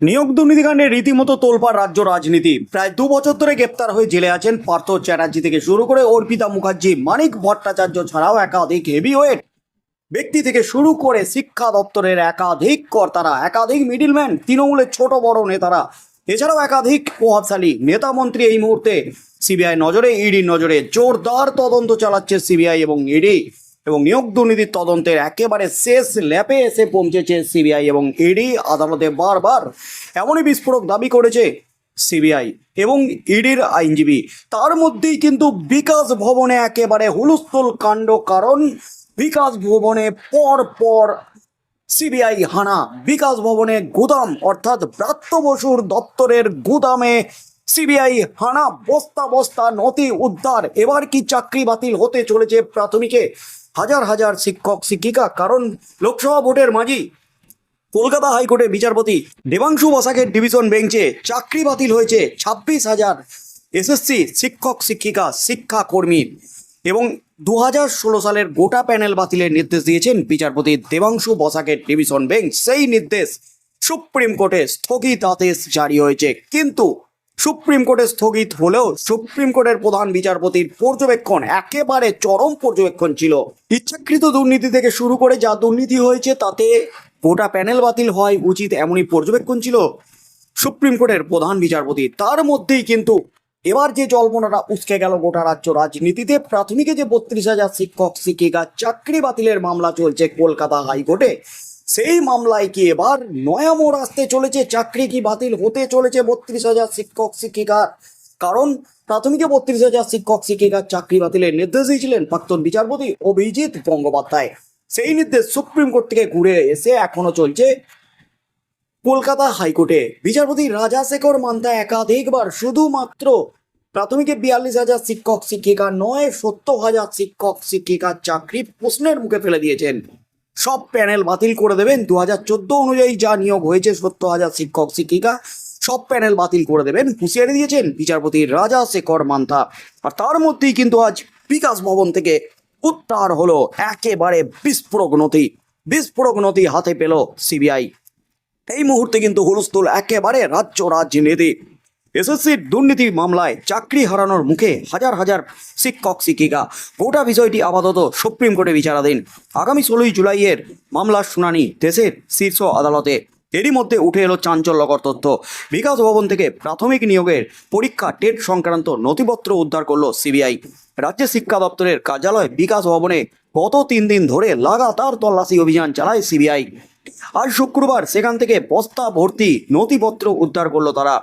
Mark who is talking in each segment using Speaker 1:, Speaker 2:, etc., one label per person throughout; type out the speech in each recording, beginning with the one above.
Speaker 1: নিয়োগ দুর্নীতিকাণ্ডে রীতিমতো তোলপাড় রাজ্য রাজনীতি। প্রায় দু বছর ধরে গ্রেপ্তার হয়ে জেলে আছেন পার্থ চ্যাটার্জি থেকে শুরু করে অর্পিতা মুখার্জি, মানিক ভট্টাচার্য ছাড়াও একাধিক হেভিওয়েট ব্যক্তি থেকে শুরু করে শিক্ষা দপ্তরের একাধিক কর্তারা, একাধিক মিডিলম্যান তৃণমূলের ছোট বড় নেতারা, এছাড়াও একাধিক প্রভাবশালী নেতা মন্ত্রী এই মুহূর্তে সিবিআই নজরে ইডির নজরে। জোরদার তদন্ত চালাচ্ছে সিবিআই এবং ইডি এবং নিয়োগ দুর্নীতির তদন্তের একেবারে শেষ ল্যাপে এসে পৌঁছেছে সিবিআই এবং ইডি। আদালতে বারবার এমনই বিস্ফোরক দাবি করেছে সিবিআই এবং ইডির আইনজীবী। তার মধ্যেই কিন্তু বিকাশ ভবনে একেবারে হুলস্থুল কাণ্ড, কারণ বিকাশ ভবনে পর পর সিবিআই হানা। বিকাশ ভবনে গুদাম, অর্থাৎ ব্রাত্য বসুর দপ্তরের গুদামে সিবিআই হানা বস্তা বস্তা নথি উদ্ধার। এবার কি চাকরি বাতিল হতে চলেছে প্রাথমিকে? হাজার হাজার শিক্ষক শিক্ষিকা, কারণ লোকসভা ভোটের মাঝি কলকাতা হাইকোর্টের বিচারপতি দেবাংশু বসাকের ডিভিশন বেঞ্চে চাকরি বাতিল হয়েছে ছাব্বিশ হাজার এসএসসি শিক্ষক শিক্ষিকা, শিক্ষা শিক্ষাকর্মী এবং দু হাজার ষোলো সালের গোটা প্যানেল বাতিলের নির্দেশ দিয়েছেন বিচারপতি দেবাংশু বসাকের ডিভিশন বেঞ্চ। সেই নির্দেশ সুপ্রিম কোর্টে স্থগিত আদেশ জারি হয়েছে। কিন্তু সুপ্রিম কোর্টে স্থগিত হলেও সুপ্রিম কোর্টের প্রধান বিচারপতির পর্যবেক্ষণ একেবারে চরম পর্যবেক্ষণ ছিল। ইচ্ছাকৃত দুর্নীতি থেকে শুরু করে যা দুর্নীতি হয়েছে তাতে গোটা প্যানেল বাতিল হয় উচিত এমনই পর্যবেক্ষণ ছিল সুপ্রিম কোর্টের প্রধান বিচারপতি। তার মধ্যেই কিন্তু এবার যে জল্পনাটা উসকে গেল গোটা রাজ্য রাজনীতিতে, প্রাথমিকে যে বত্রিশ হাজার শিক্ষক, শিক্ষিকা চাকরি বাতিলের মামলা চলছে কলকাতা হাইকোর্টে। সেই মামলায় কি এবার নয়া মোড় আসতে চলেছে, চাকরি কি বাতিল হতে চলেছে বত্রিশ হাজার শিক্ষক, শিক্ষিকার? কারণ প্রাথমিকে বত্রিশ হাজার শিক্ষক, শিক্ষিকার চাকরি বাতিলের নির্দেশ দিয়েছিলেন প্রাক্তন বিচারপতি অভিজিৎ গঙ্গোপাধ্যায়। সেই নির্দেশ সুপ্রিম কোর্ট থেকে ঘুরে এসে এখনও চলছে কলকাতা হাইকোর্টে। বিচারপতি রাজাশেখর মান্তা একাধিকবার শুধুমাত্র প্রাথমিকে বিয়াল্লিশ হাজার শিক্ষক শিক্ষিকা নয়, সত্তর হাজার শিক্ষক, শিক্ষিকার চাকরি প্রশ্নের মুখে ফেলে দিয়েছেন। সব প্যানেল বাতিল করে দেবেন। দু হাজার চোদ্দ অনুযায়ী যা নিয়োগ হয়েছে, সত্তর হাজার শিক্ষক, শিক্ষিকা, সব প্যানেল বাতিল করে দেবেন। হুঁশিয়ারি দিয়েছেন বিচারপতি রাজা শেখর মান্থা। আর তার মধ্যেই কিন্তু আজ বিকাশ ভবন থেকে উত্তার হলো একেবারে বিস্ফোরক নথি। বিস্ফোরক নথি হাতে পেল সিবিআই। এই মুহূর্তে কিন্তু হুলস্থুল একেবারে রাজ্য রাজনীতি। এসএসসির দুর্নীতি মামলায় চাকরি হারানোর মুখে হাজার হাজার শিক্ষক, শিক্ষিকা। গোটা বিষয়টি আপাতত সুপ্রিম কোর্টে বিচারাধীন। আগামী ষোলোই জুলাইয়ের মামলার শুনানি দেশের শীর্ষ আদালতে। এরই মধ্যে উঠে এলো চাঞ্চল্যকর তথ্য। বিকাশ ভবন থেকে প্রাথমিক নিয়োগের পরীক্ষা টেট সংক্রান্ত নথিপত্র উদ্ধার করল সিবিআই। রাজ্য শিক্ষা দপ্তরের কার্যালয় বিকাশ ভবনে গত তিন দিন ধরে লাগাতার তল্লাশি অভিযান চালায় সিবিআই। আজ শুক্রবার সেখান থেকে বস্তা ভর্তি নথিপত্র উদ্ধার করল তারা।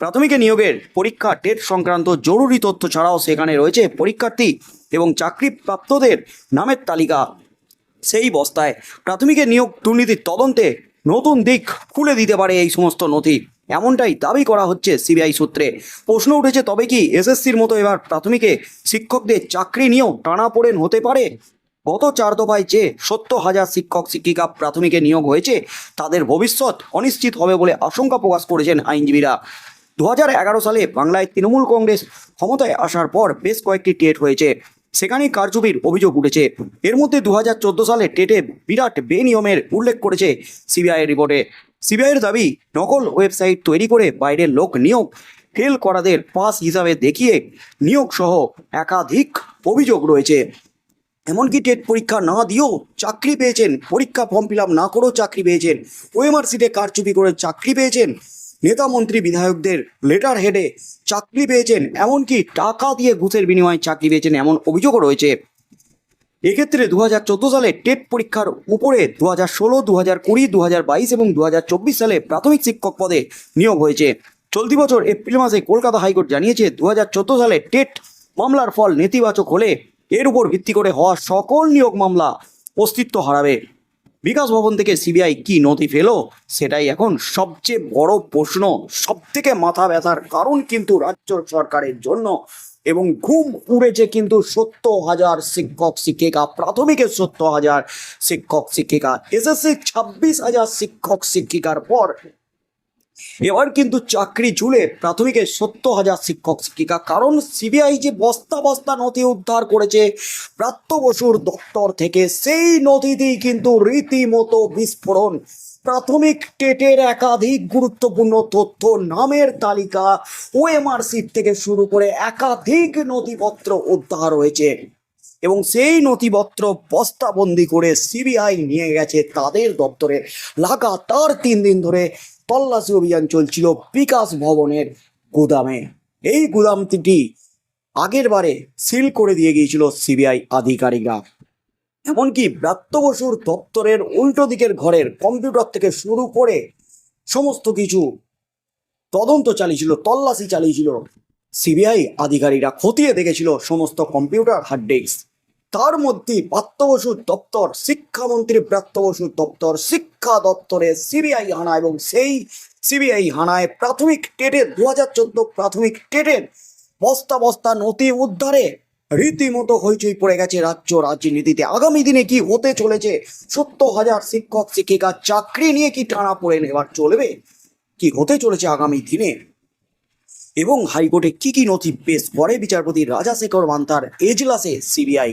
Speaker 1: প্রাথমিকে নিয়োগের পরীক্ষা টেট সংক্রান্ত জরুরি তথ্য ছাড়াও সেখানে রয়েছে পরীক্ষার্থী এবং চাকরিপ্রাপ্তদের নামের তালিকা। সেই বস্তায় প্রাথমিকে নিয়োগ দুর্নীতির তদন্তে নতুন দিক খুলে দিতে পারে এই সমস্ত নথি। এমনটাই দাবি করা হচ্ছে সিবিআই সূত্রে। প্রশ্ন উঠেছে, তবে কি এসএসসির মতো এবার প্রাথমিকে শিক্ষকদের চাকরি নিয়েও টানাপোড়েন হতে পারে? গত চার দফায় যে সত্তর হাজার শিক্ষক, শিক্ষিকা প্রাথমিকে নিয়োগ হয়েছে, তাদের ভবিষ্যৎ অনিশ্চিত হবে বলে আশঙ্কা প্রকাশ করেছেন আইনজীবীরা। দু সালে বাংলায় তৃণমূল কংগ্রেস ক্ষমতায় আসার পর বেশ কয়েকটি টেট হয়েছে। সেখানে কারচুপির অভিযোগ উঠেছে। এর মধ্যে দু হাজার চোদ্দ সালে টেটে বিরাট বেনিয়মের উল্লেখ করেছে সিবিআইয়ের রিপোর্টে। সিবিআইয়ের দাবি, নকল ওয়েবসাইট তৈরি করে বাইরের লোক নিয়োগ, ফেল করাদের পাস হিসাবে দেখিয়ে নিয়োগ সহ একাধিক অভিযোগ রয়েছে। এমনকি টেট পরীক্ষা না দিয়েও চাকরি পেয়েছেন, পরীক্ষা ফর্ম ফিল না করেও চাকরি পেয়েছেন ওএমআর সিটে কারচুপি করে চাকরি পেয়েছেন নেতা মন্ত্রী বিধায়কদের লেটার হেডে চাকরি পেয়েছেন, এমনকি টাকা দিয়ে ঘুষের বিনিময়ে চাকরি পেয়েছেন এমন অভিযোগও রয়েছে। এক্ষেত্রে দু হাজার চোদ্দ সালে টেট পরীক্ষার উপরে দু হাজার ষোলো দু হাজার কুড়ি দু হাজার বাইশ এবং দু হাজার চব্বিশ সালে প্রাথমিক শিক্ষক পদে নিয়োগ হয়েছে। চলতি বছর এপ্রিল মাসে কলকাতা হাইকোর্ট জানিয়েছে দু হাজার চোদ্দ সালে টেট মামলার ফল নেতিবাচক হলে এর উপর ভিত্তি করে হওয়া সকল নিয়োগ মামলা অস্তিত্ব হারাবে। বিকাশ ভবন থেকে সিবিআই কি নথি ফেলো সেটাই এখন সবচেয়ে বড় প্রশ্ন। সব থেকে মাথা ব্যথার কারণ কিন্তু রাজ্য সরকারের জন্য এবং ঘুম উড়েছে কিন্তু সত্তর হাজার শিক্ষক, শিক্ষিকা প্রাথমিকের সত্তর হাজার শিক্ষক, শিক্ষিকা এসএসসি ছাব্বিশ হাজার শিক্ষক, শিক্ষিকার পর এবার কিন্তু চাকরি ঝুলে প্রাথমিকে সত্তর হাজার শিক্ষক, শিক্ষিকা। কারণ সিবিআই যে বস্তা বস্তা নথি উদ্ধার করেছে প্রাপ্ত বসুর দপ্তর থেকে সেই নথিতেই কিন্তু রীতিমতো বিস্ফোরণ। প্রাথমিক টেটের একাধিক গুরুত্বপূর্ণ তথ্য নামের তালিকা ওএমআর সিট থেকে শুরু করে একাধিক নথিপত্র উদ্ধার হয়েছে। এবং সেই নথিপত্র বস্তাবন্দি করে সিবিআই নিয়ে গেছে তাদের দপ্তরে। লাগাতার তিন দিন ধরে তল্লাশি অভিযান চলছিল বিকাশ ভবনের গুদামে। এই গুদামটি আগের বারে সিল করে দিয়ে গিয়েছিল সিবিআই আধিকারিকরা। এমনকি ব্রাত্য বসুর দপ্তরের উল্টো দিকের ঘরের কম্পিউটার থেকে শুরু করে সমস্ত কিছু তদন্ত চালিয়েছিল, তল্লাশি চালিয়েছিল সিবিআই আধিকারিকরা। খতিয়ে দেখেছিল সমস্ত কম্পিউটার হার্ড ডিস্ক। তার মধ্যে বসুর দপ্তর, শিক্ষামন্ত্রী বসুর দপ্তর, শিক্ষা দপ্তরে সিবিআই হানা এবং সেই সিবিআই হানায় প্রাথমিক টেটের দু হাজার চোদ্দ প্রাথমিক টেটের বস্তা বস্তা নথি উদ্ধারে রীতিমতো হইচই পড়ে গেছে রাজ্য রাজনীতিতে। আগামী দিনে কি হতে চলেছে? সত্তর হাজার শিক্ষক, শিক্ষিকা চাকরি নিয়ে কি টানা পড়ে নেবার চলবে? কি হতে চলেছে আগামী দিনে? এবং হাইকোর্টে কি কি নথি পেশ করে বিচারপতি রাজাশেখর মান্তার এজলাসে সিবিআই?